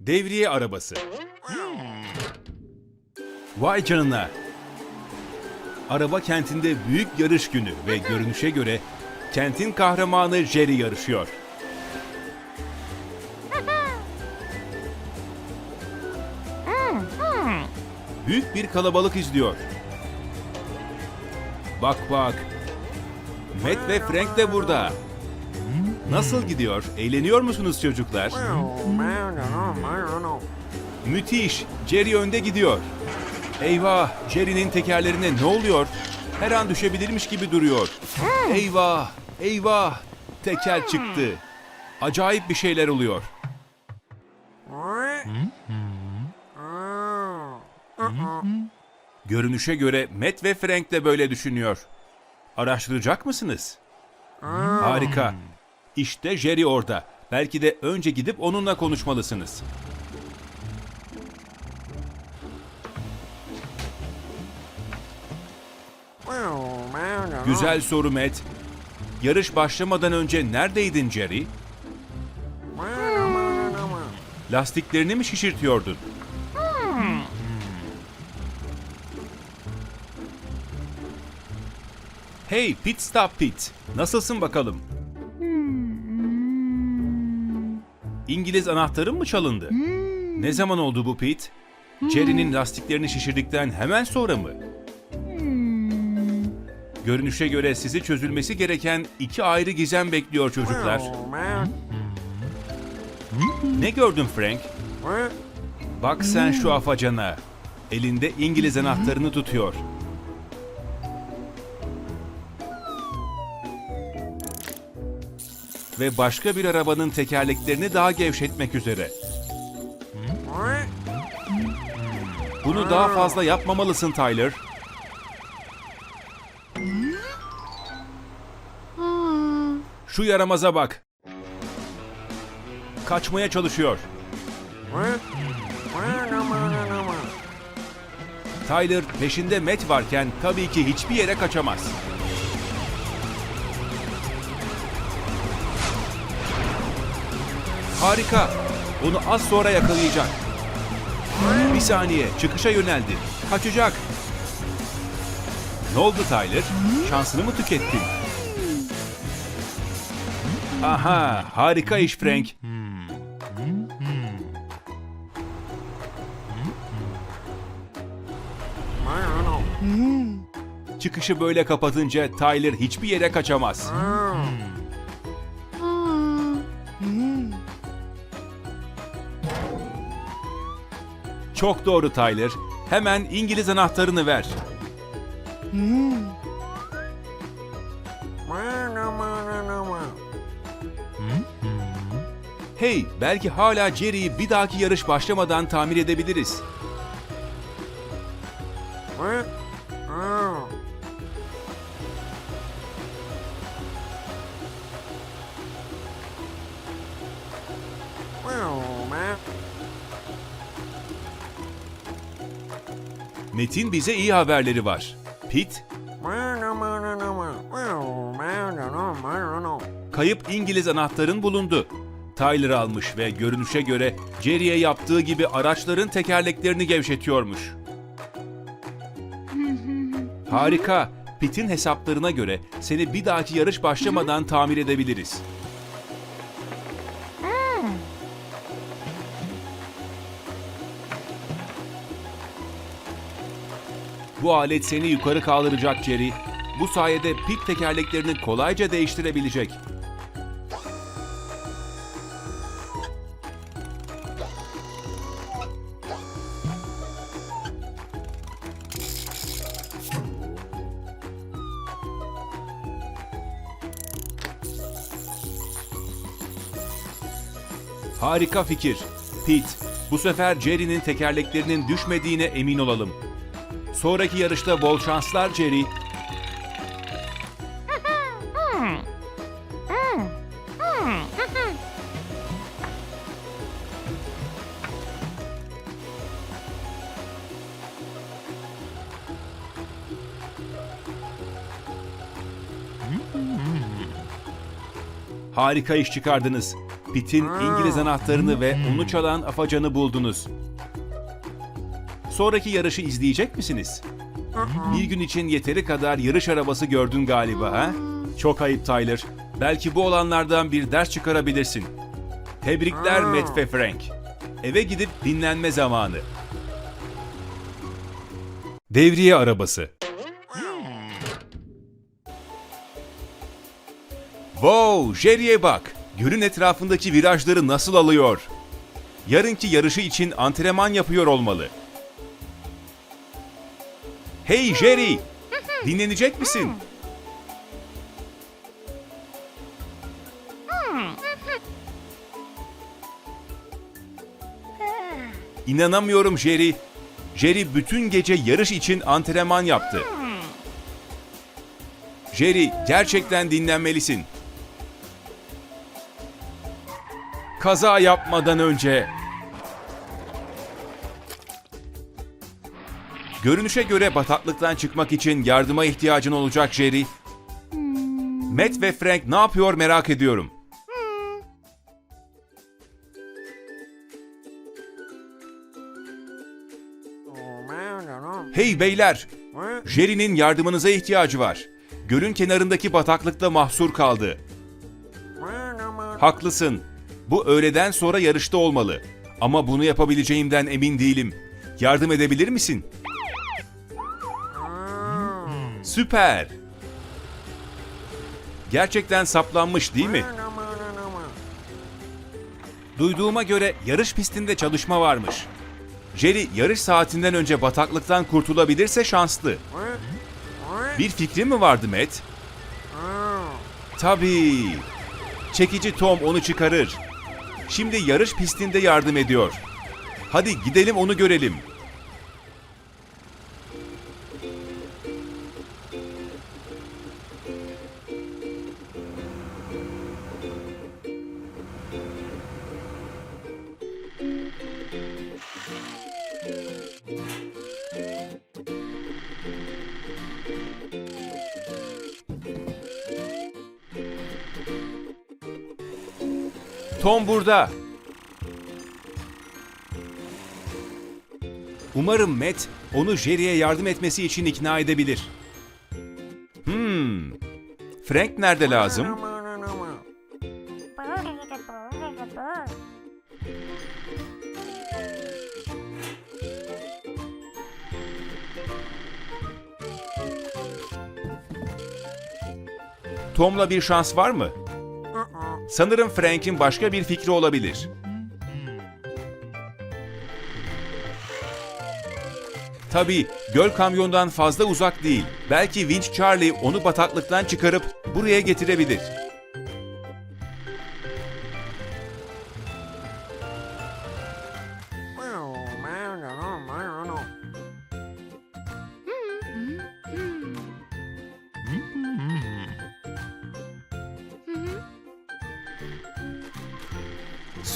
Devriye arabası. Vay canına. Araba kentinde büyük yarış günü ve görünüşe göre kentin kahramanı Jerry yarışıyor. Büyük bir kalabalık izliyor. Bak bak. Matt ve Frank de burada. Nasıl gidiyor? Eğleniyor musunuz çocuklar? Müthiş. Jerry önde gidiyor. Eyvah! Jerry'nin tekerlerine ne oluyor? Her an düşebilirmiş gibi duruyor. Eyvah! Eyvah! Teker çıktı. Acayip bir şeyler oluyor. Görünüşe göre Matt ve Frank de böyle düşünüyor. Araştıracak mısınız? Harika. İşte Jerry orada. Belki de önce gidip onunla konuşmalısınız. Güzel soru Matt. Yarış başlamadan önce neredeydin Jerry? Lastiklerini mi şişirtiyordun? Hey Pit Stop Pit. Nasılsın bakalım? İngiliz anahtarın mı çalındı? Ne zaman oldu bu Pit? Jerry'nin lastiklerini şişirdikten hemen sonra mı? Görünüşe göre sizi çözülmesi gereken iki ayrı gizem bekliyor çocuklar. Ne gördün Frank? Bak sen şu afacana. Elinde İngiliz anahtarını tutuyor. Ve başka bir arabanın tekerleklerini daha gevşetmek üzere. Bunu daha fazla yapmamalısın Tyler. Şu yaramaza bak. Kaçmaya çalışıyor. Tyler peşinde Matt varken tabii ki hiçbir yere kaçamaz. Harika. Onu az sonra yakalayacak. Bir saniye çıkışa yöneldi. Kaçacak. Ne oldu Tyler? Şansını mı tükettin? Aha harika iş Frank. Çıkışı böyle kapatınca Tyler hiçbir yere kaçamaz. Çok doğru Tyler. Hemen İngiliz anahtarını ver. Hey, belki hala Jerry'i bir dahaki yarış başlamadan tamir edebiliriz. Metin bize iyi haberleri var. Pit, kayıp İngiliz anahtarın bulundu. Tyler almış ve görünüşe göre Jerry'e yaptığı gibi araçların tekerleklerini gevşetiyormuş. Harika. Pit'in hesaplarına göre seni bir dahaki yarış başlamadan tamir edebiliriz. Bu alet seni yukarı kaldıracak Jerry. Bu sayede pit tekerleklerini kolayca değiştirebilecek. Harika fikir. Pete, bu sefer Jerry'nin tekerleklerinin düşmediğine emin olalım. Sonraki yarışta bol şanslar Jerry. Harika iş çıkardınız. Pit'in İngiliz anahtarını ve onu çalan afacanı buldunuz. Sonraki yarışı izleyecek misiniz? Bir gün için yeteri kadar yarış arabası gördün galiba ha? Çok ayıp Tyler. Belki bu olanlardan bir ders çıkarabilirsin. Tebrikler Matt ve Frank. Eve gidip dinlenme zamanı. Devriye arabası. Wow, Jerry'e bak. Gölün etrafındaki virajları nasıl alıyor? Yarınki yarışı için antrenman yapıyor olmalı. Hey Jerry! Dinlenecek misin? İnanamıyorum Jerry. Jerry bütün gece yarış için antrenman yaptı. Jerry, gerçekten dinlenmelisin. Kaza yapmadan önce. Görünüşe göre bataklıktan çıkmak için yardıma ihtiyacın olacak Jerry. Matt ve Frank ne yapıyor merak ediyorum. Hey beyler, Jerry'nin yardımınıza ihtiyacı var. Gölün kenarındaki bataklıkta mahsur kaldı. Haklısın. Bu öğleden sonra yarışta olmalı. Ama bunu yapabileceğimden emin değilim. Yardım edebilir misin? Süper. Gerçekten saplanmış değil mi? Duyduğuma göre yarış pistinde çalışma varmış. Jerry yarış saatinden önce bataklıktan kurtulabilirse şanslı. Bir fikrin mi vardı Matt? Tabii. Çekici Tom onu çıkarır. Şimdi yarış pistinde yardım ediyor. Hadi gidelim onu görelim. Tom burada. Umarım Matt onu Jerry'e yardım etmesi için ikna edebilir. Hmm. Frank nerede lazım? Tom'la bir şans var mı? Sanırım Frank'in başka bir fikri olabilir. Tabii göl kamyondan fazla uzak değil. Belki Winch Charlie onu bataklıktan çıkarıp buraya getirebilir.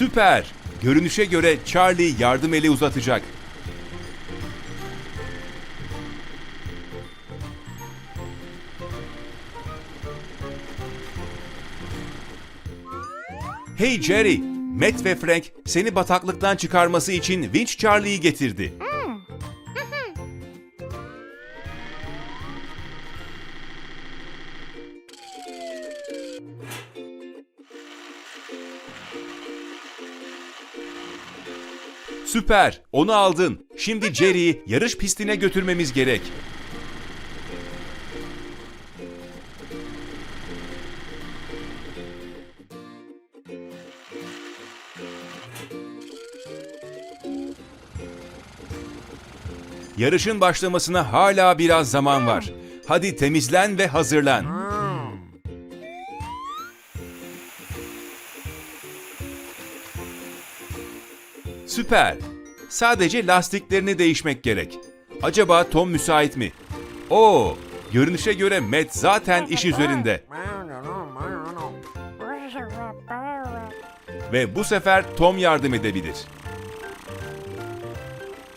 Süper! Görünüşe göre Charlie yardım eli uzatacak. Hey Jerry, Matt ve Frank seni bataklıktan çıkarması için Winch Charlie'yi getirdi. Süper, onu aldın. Şimdi Jerry'i yarış pistine götürmemiz gerek. Yarışın başlamasına hala biraz zaman var. Hadi temizlen ve hazırlan. Süper. Sadece lastiklerini değişmek gerek. Acaba Tom müsait mi? Oo, görünüşe göre Matt zaten iş üzerinde. Ve bu sefer Tom yardım edebilir.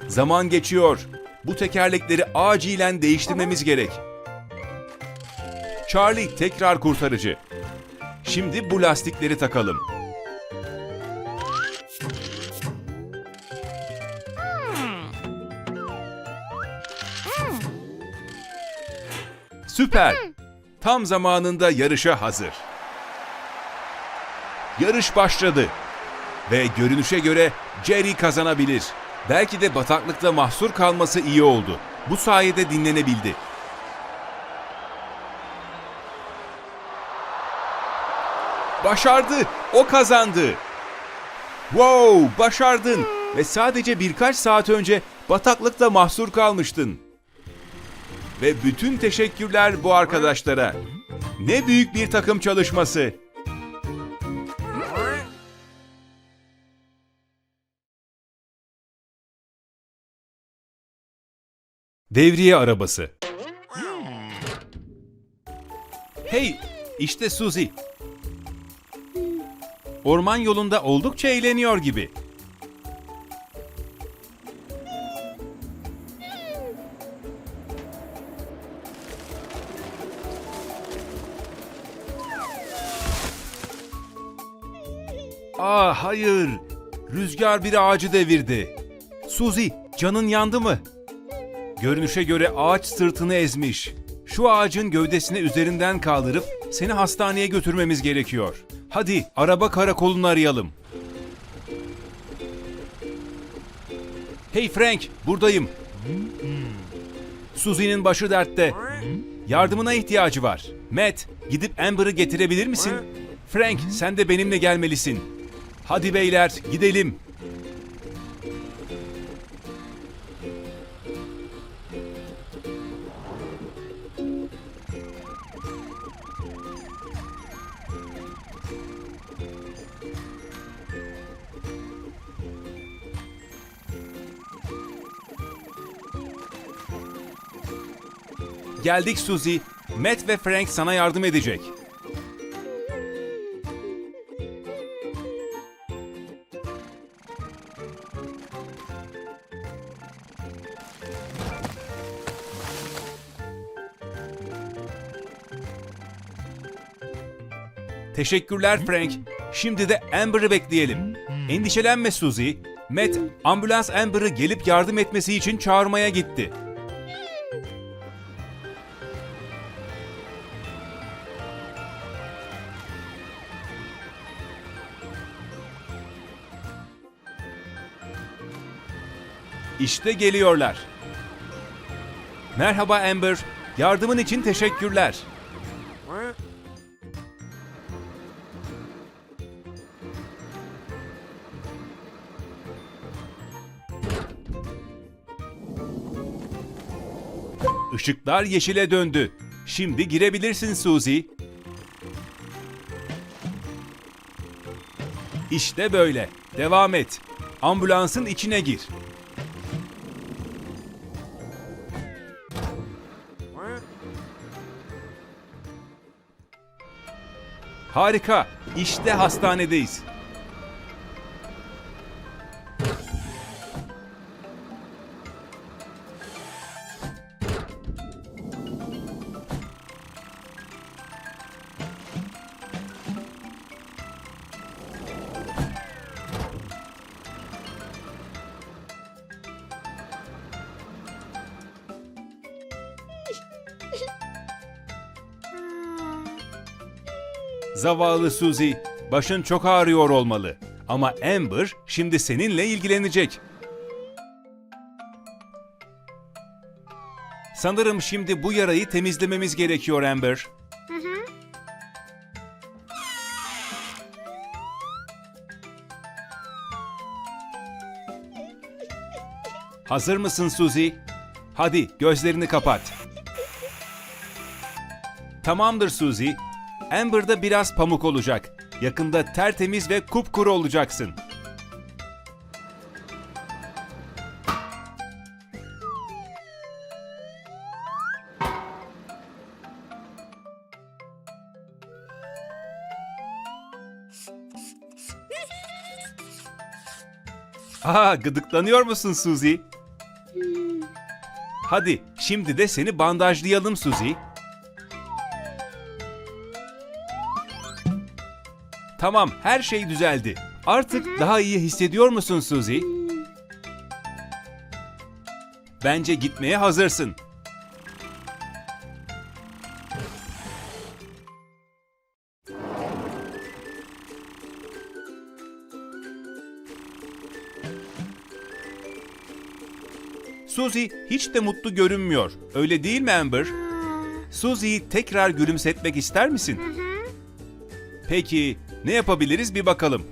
Zaman geçiyor. Bu tekerlekleri acilen değiştirmemiz gerek. Charlie tekrar kurtarıcı. Şimdi bu lastikleri takalım. Süper. Tam zamanında yarışa hazır. Yarış başladı. Ve görünüşe göre Jerry kazanabilir. Belki de bataklıkta mahsur kalması iyi oldu. Bu sayede dinlenebildi. Başardı. O kazandı. Wow, başardın. Ve sadece birkaç saat önce bataklıkta mahsur kalmıştın. Ve bütün teşekkürler bu arkadaşlara. Ne büyük bir takım çalışması. Devriye arabası. Hey, işte Suzy. Orman yolunda oldukça eğleniyor gibi. Aa hayır. Rüzgar bir ağacı devirdi. Suzy, canın yandı mı? Görünüşe göre ağaç sırtını ezmiş. Şu ağacın gövdesini üzerinden kaldırıp seni hastaneye götürmemiz gerekiyor. Hadi araba karakolunu arayalım. Hey Frank, buradayım. Suzy'nin başı dertte. Yardımına ihtiyacı var. Matt, gidip Amber'ı getirebilir misin? Frank, sen de benimle gelmelisin. Hadi beyler, gidelim. Geldik Suzy. Matt ve Frank sana yardım edecek. Teşekkürler Frank. Şimdi de Amber'ı bekleyelim. Endişelenme Suzy. Matt, ambulans Amber'ı gelip yardım etmesi için çağırmaya gitti. İşte geliyorlar. Merhaba Amber. Yardımın için teşekkürler. Işıklar yeşile döndü. Şimdi girebilirsin Suzy. İşte böyle. Devam et. Ambulansın içine gir. Harika. İşte hastanedeyiz. Zavallı Suzy, başın çok ağrıyor olmalı. Ama Amber şimdi seninle ilgilenecek. Sanırım şimdi bu yarayı temizlememiz gerekiyor Amber. Hazır mısın Suzy? Hadi gözlerini kapat. Tamamdır Suzy. Amber'da biraz pamuk olacak. Yakında tertemiz ve kupkuru olacaksın. Aa, gıdıklanıyor musun Suzy? Hadi, şimdi de seni bandajlayalım Suzy. Tamam, her şey düzeldi. Artık daha iyi hissediyor musun Suzy? Bence gitmeye hazırsın. Suzy hiç de mutlu görünmüyor. Öyle değil mi Amber? Suzy'yi tekrar gülümsetmek ister misin? Peki ne yapabiliriz bir bakalım.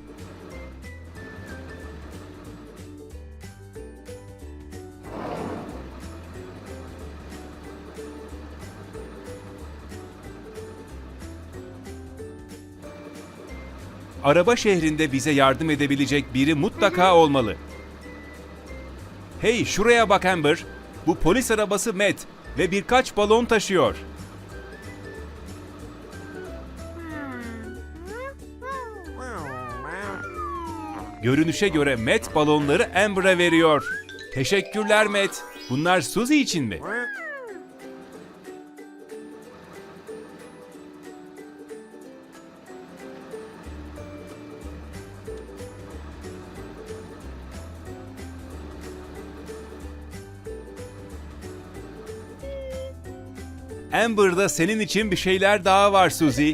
Araba şehrinde bize yardım edebilecek biri mutlaka olmalı. Hey şuraya bak Amber. Bu polis arabası Matt ve birkaç balon taşıyor. Görünüşe göre Matt balonları Amber'a veriyor. Teşekkürler Matt. Bunlar Suzy için mi? Amber'da senin için bir şeyler daha var Suzy.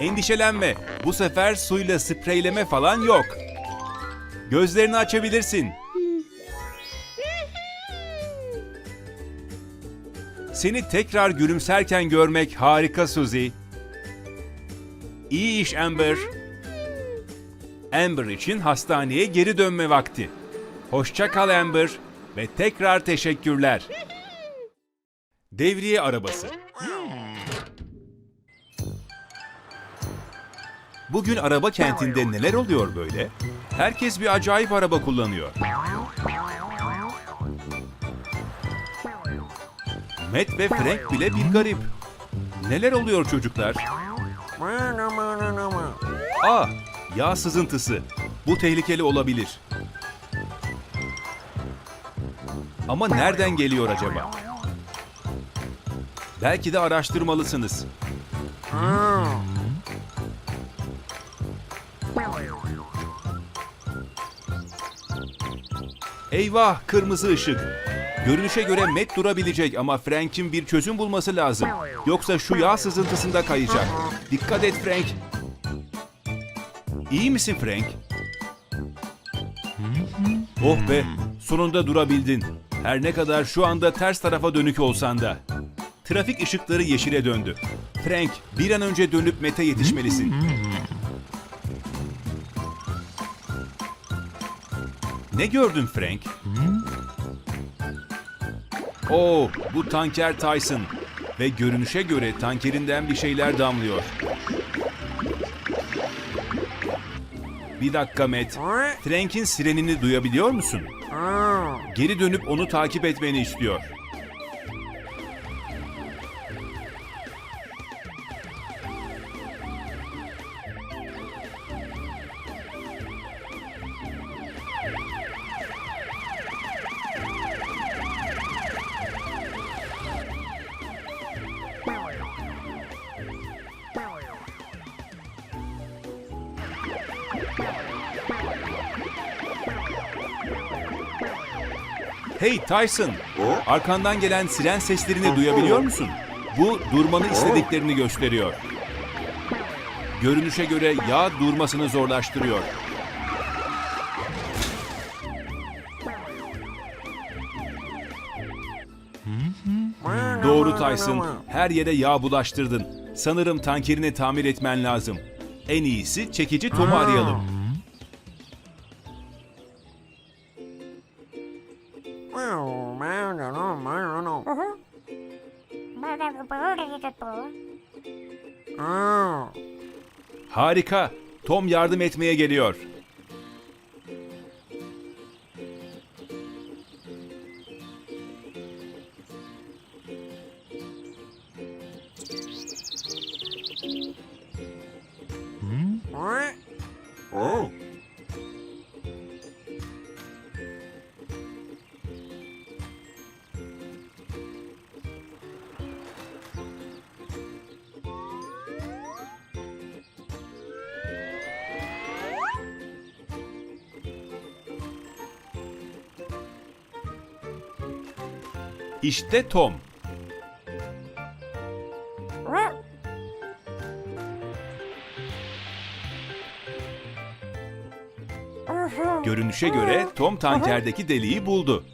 Endişelenme. Bu sefer suyla spreyleme falan yok. Gözlerini açabilirsin. Seni tekrar gülümserken görmek harika Suzy. İyi iş Amber. Amber için hastaneye geri dönme vakti. Hoşça kal Amber ve tekrar teşekkürler. Devriye arabası. Bugün araba kentinde neler oluyor böyle? Herkes bir acayip araba kullanıyor. Matt ve Frank bile bir garip. Neler oluyor çocuklar? Aa, yağ sızıntısı. Bu tehlikeli olabilir. Ama nereden geliyor acaba? Belki de araştırmalısınız. Eyvah, kırmızı ışık. Görünüşe göre Matt durabilecek ama Frank'in bir çözüm bulması lazım. Yoksa şu yağ sızıntısında kayacak. Dikkat et Frank. İyi misin Frank? Oh be, sonunda durabildin. Her ne kadar şu anda ters tarafa dönük olsan da. Trafik ışıkları yeşile döndü. Frank, bir an önce dönüp Mete yetişmelisin. Ne gördün Frank? Oo, bu tanker Tyson. Ve görünüşe göre tankerinden bir şeyler damlıyor. Bir dakika Matt. Frank'in sirenini duyabiliyor musun? Geri dönüp onu takip etmeni istiyor. Hey Tyson, arkandan gelen siren seslerini duyabiliyor musun? Bu durmanı istediklerini gösteriyor. Görünüşe göre yağ durmasını zorlaştırıyor. Doğru Tyson, her yere yağ bulaştırdın. Sanırım tankerini tamir etmen lazım. En iyisi çekici Tom'u arayalım. Harika, Tom yardım etmeye geliyor. İşte Tom. Görünüşe göre Tom tankerdeki deliği buldu.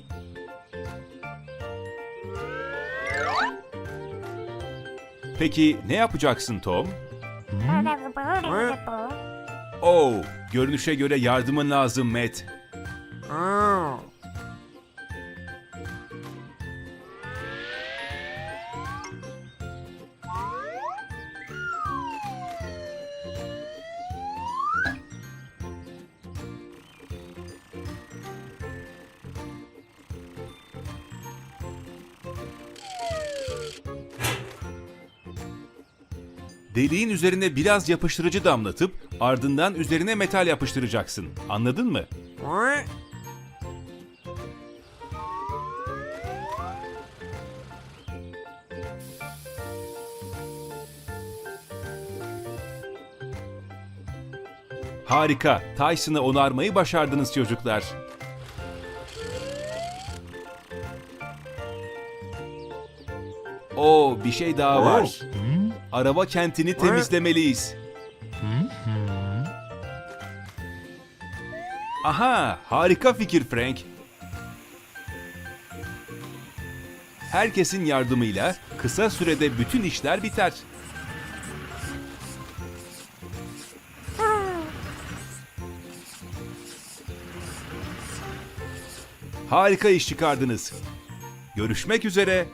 Peki ne yapacaksın Tom? Hmm. Oh, görünüşe göre yardımın lazım Matt. Hmm. Deliğin üzerine biraz yapıştırıcı damlatıp ardından üzerine metal yapıştıracaksın. Anladın mı? Harika. Tyson'ı onarmayı başardınız çocuklar. Oo, bir şey daha var. Araba kentini temizlemeliyiz. Aha, harika fikir Frank. Herkesin yardımıyla kısa sürede bütün işler biter. Harika iş çıkardınız. Görüşmek üzere.